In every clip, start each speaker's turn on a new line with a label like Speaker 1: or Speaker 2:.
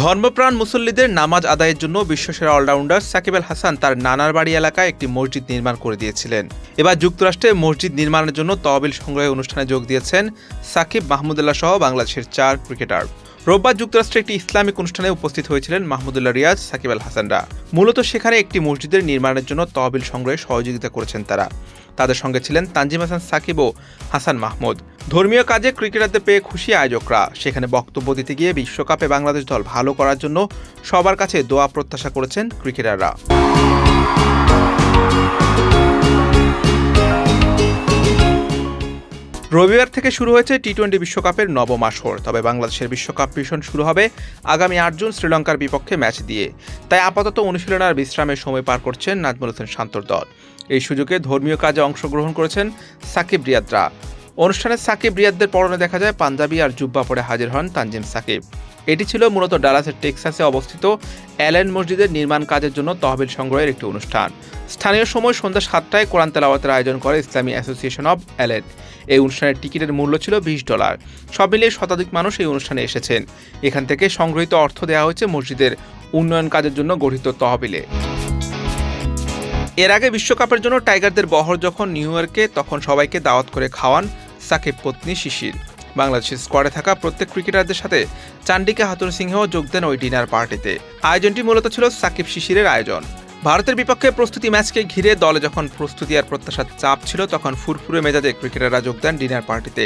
Speaker 1: ধর্মপ্রাণ মুসল্লিদের নামাজ আদায়ের জন্য বিশ্বসেরা অলরাউন্ডার সাকিব আল হাসান তার নানার বাড়ি এলাকায় একটি মসজিদ নির্মাণ করে দিয়েছিলেন। এবার যুক্তরাষ্ট্রে মসজিদ নির্মাণের জন্য তহবিল সংগ্রহে অনুষ্ঠানে যোগ দিয়েছেন সাকিব মাহমুদুল্লাহ সহ বাংলাদেশের চার ক্রিকেটার। রোববার যুক্তরাষ্ট্রে একটি ইসলামিক অনুষ্ঠানে উপস্থিত হয়েছিলেন মাহমুদুল্লাহ রিয়াজ, সাকিব আল হাসানরা। মূলত সেখানে একটি মসজিদের নির্মাণের জন্য তহবিল সংগ্রহে সহযোগিতা করেছেন তারা। তাদের সঙ্গে ছিলেন তানজিম হাসান সাকিব ও হাসান মাহমুদ। ধর্মীয় কাজে ক্রিকেটারদের পেয়ে খুশি আয়োজকরা। সেখানে বক্তব্য দিতে গিয়ে বিশ্বকাপে বাংলাদেশ দল ভালো করার জন্য সবার কাছে দোয়া প্রত্যাশা করেছেন ক্রিকেটাররা। রবিবার থেকে শুরু হয়েছে টি টোয়েন্টি বিশ্বকাপের নবম আসর। তবে বাংলাদেশের বিশ্বকাপ মিশন শুরু হবে আগামী আট জুন শ্রীলঙ্কার বিপক্ষে ম্যাচ দিয়ে। তাই আপাতত অনুশীলন আর বিশ্রামের সময় পার করছেন নাজমুল হোসেন শান্তর দল। এই সুযোগে ধর্মীয় কাজে অংশগ্রহণ করেছেন সাকিব রিয়াদরা। অনুষ্ঠানে সাকিব রিয়াদদের পরনে দেখা যায় পাঞ্জাবি আর জুব্বা পরে হাজির হন তানজিম সাকিব। এটি ছিল মূলত ডালাসের টেক্সাসে অবস্থিত অ্যালেন মসজিদের নির্মাণ কাজের জন্য তহবিল সংগ্রহের একটি অনুষ্ঠান। স্থানীয় সময় সন্ধ্যা সাতটায় কোরআন তেলাওয়াতের আয়োজন করে ইসলামী অ্যাসোসিয়েশন অব অ্যালেন এই অনুষ্ঠানের টিকিটের মূল্য ছিল বিশ ডলার। সব মিলিয়ে শতাধিক মানুষ এই অনুষ্ঠানে এসেছেন। এখান থেকে সংগৃহীত অর্থ দেওয়া হয়েছে মসজিদের উন্নয়ন কাজের জন্য গঠিত তহবিলে। এর আগে বিশ্বকাপের জন্য টাইগারদের বহর যখন নিউ ইয়র্কে, তখন সবাইকে দাওয়াত করে খাওয়ান সাকিব পত্নী শিশির। বাংলাদেশের স্কোয়াডে থাকা প্রত্যেক ক্রিকেটারদের সাথে চান্ডিকা হাতুর সিংহেও যোগ দেন ওই ডিনার পার্টিতে আয়োজনটি মূলত ছিল সাকিব শিশিরের আয়োজন। ভারতের বিপক্ষে প্রস্তুতি ম্যাচকে ঘিরে দলে যখন প্রস্তুতি আর প্রত্যাশার চাপ ছিল, তখন ফুরফুরে মেজাজে ক্রিকেটাররা যোগ দেন ডিনার পার্টিতে।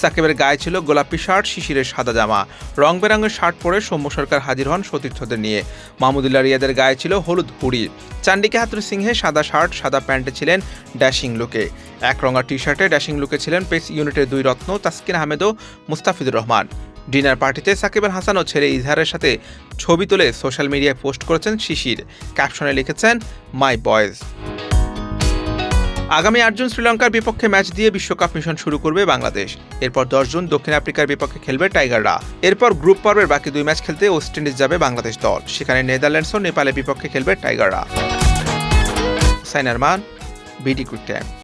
Speaker 1: সাকিবের গায়ে ছিল গোলাপি শার্ট, শিশিরের সাদা জামা। রং বেরঙের শার্ট পরে সৌম্য সরকার হাজির হন সতীর্থদের নিয়ে। মাহমুদুল্লাহ রিয়াদের গায়ে ছিল হলুদ হুড়ি। চান্ডিকে হাতুর সিংহে সাদা শার্ট, সাদা প্যান্টে ছিলেন ড্যাশিং লুকে। এক রঙা টি শার্টে ড্যাশিং লুকে ছিলেন পেস ইউনিটের দুই রত্ন তাসকিন আহমেদ ও মুস্তাফিজুর রহমান। ডিনার পার্টিতে সাকিব আল হাসান ও ছেলে ইজহারের সাথে ছবি তুলে সোশ্যাল মিডিয়ায় পোস্ট করেছেন শিশির। ক্যাপশনে লিখেছেন, মাই বয়েজ। আগামী আট জুন শ্রীলঙ্কার বিপক্ষে ম্যাচ দিয়ে বিশ্বকাপ মিশন শুরু করবে বাংলাদেশ। এরপর দশ জুন দক্ষিণ আফ্রিকার বিপক্ষে খেলবে টাইগাররা। এরপর গ্রুপ পর্বের বাকি দুই ম্যাচ খেলতে ওয়েস্ট ইন্ডিজ যাবে বাংলাদেশ দল। সেখানে নেদারল্যান্ডস ও নেপালের বিপক্ষে খেলবে টাইগাররা। সাইনারমান, বিডি কুইক টাইম।